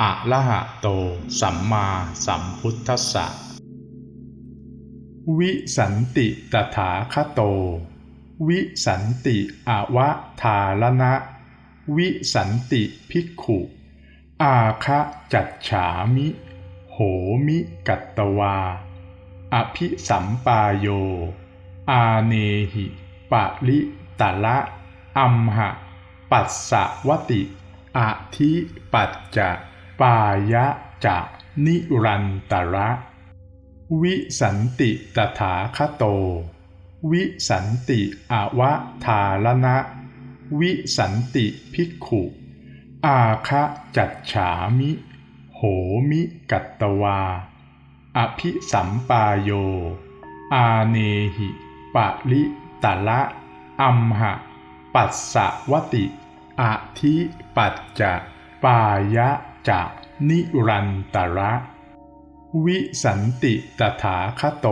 อะระหะโต สัมมาสัมพุทธัสสะ วิสันติตถาคโต วิสันติอวะทารณะ วิสันติภิกขุ อาคะจัดฉามิ โหมิกัตตวา อภิสัมปายโย อาเนหิปะลิตะละอัมหะ ปัสสะวติอาทิปัจจะ ปายะจะนิรันตระ วิสันติตถาคโต วิสันติอวะทารณะ วิสันติภิกขุ อาคะจัดฉามิ โหมิกัตตวา อภิสัมปายโย อาเนหิปะลิตะละอัมหะ ปัสสะวติอาทิปัจจะปายะ จะนิรันตระ วิสันติตถาคโต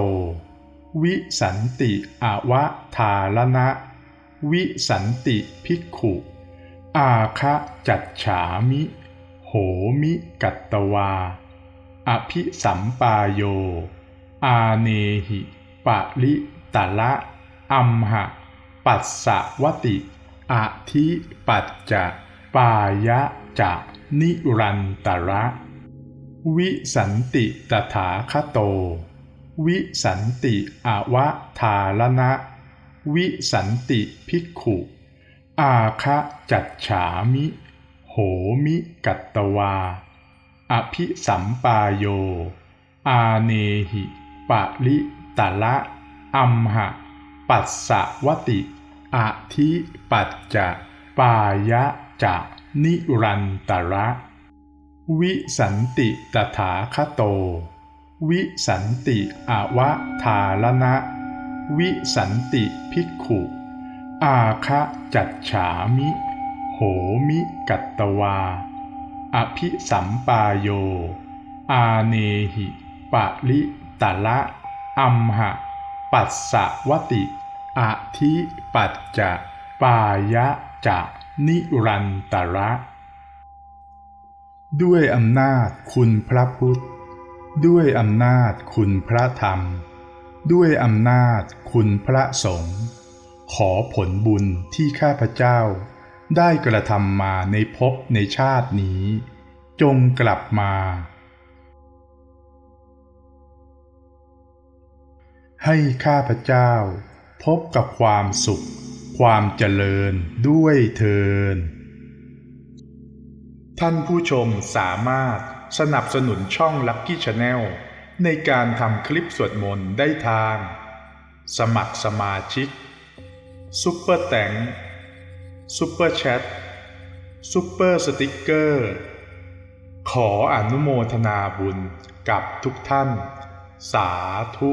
วิสันติอวะทารณะ วิสันติภิกขุ อาคะจัดฉามิ โหมิกัตตวา อภิสัมปายโย อาเนหิปะลิตะละอัมหะ ปัสสวติอาทิปัจจะปายะจะ นิรันตระ วิสันติตถาคโต วิสันติอวะทารณะ วิสันติภิกขุ อาคะจัดฉามิ โหมิกัตตวา อภิสัมปายโย อาเนหิปะลิตะละอัมหะ ปัสสะวติอาทิปัจจะปายะจะ นิรันตระ วิสันติตถาคโต วิสันติอวะทารณะ วิสันติภิกขุ อาคะจัดฉามิ โหมิกัตตวา อภิสัมปายโย อาเนหิปะลิตะละอัมหะ ปัสสะวติอาทิปัจจะปายะจะ นิรันตระ ด้วยอำนาจคุณพระพุทธ ด้วยอำนาจคุณพระธรรม ด้วยอำนาจคุณพระสงฆ์ขอผลบุญที่ข้าพเจ้า ได้กระทำมาในภพในชาตินี้ จงกลับมา ให้ข้าพเจ้า พบกับความสุข ความเจริญด้วยเทินท่านผู้ชมสามารถสนับสนุนช่อง Lucky Channel ในการทำคลิปสวดมนต์ได้ทาง สมัครสมาชิกซุปเปอร์แตงซุปเปอร์แชทซุปเปอร์สติกเกอร์ ขออนุโมทนาบุญกับทุกท่าน สาธุ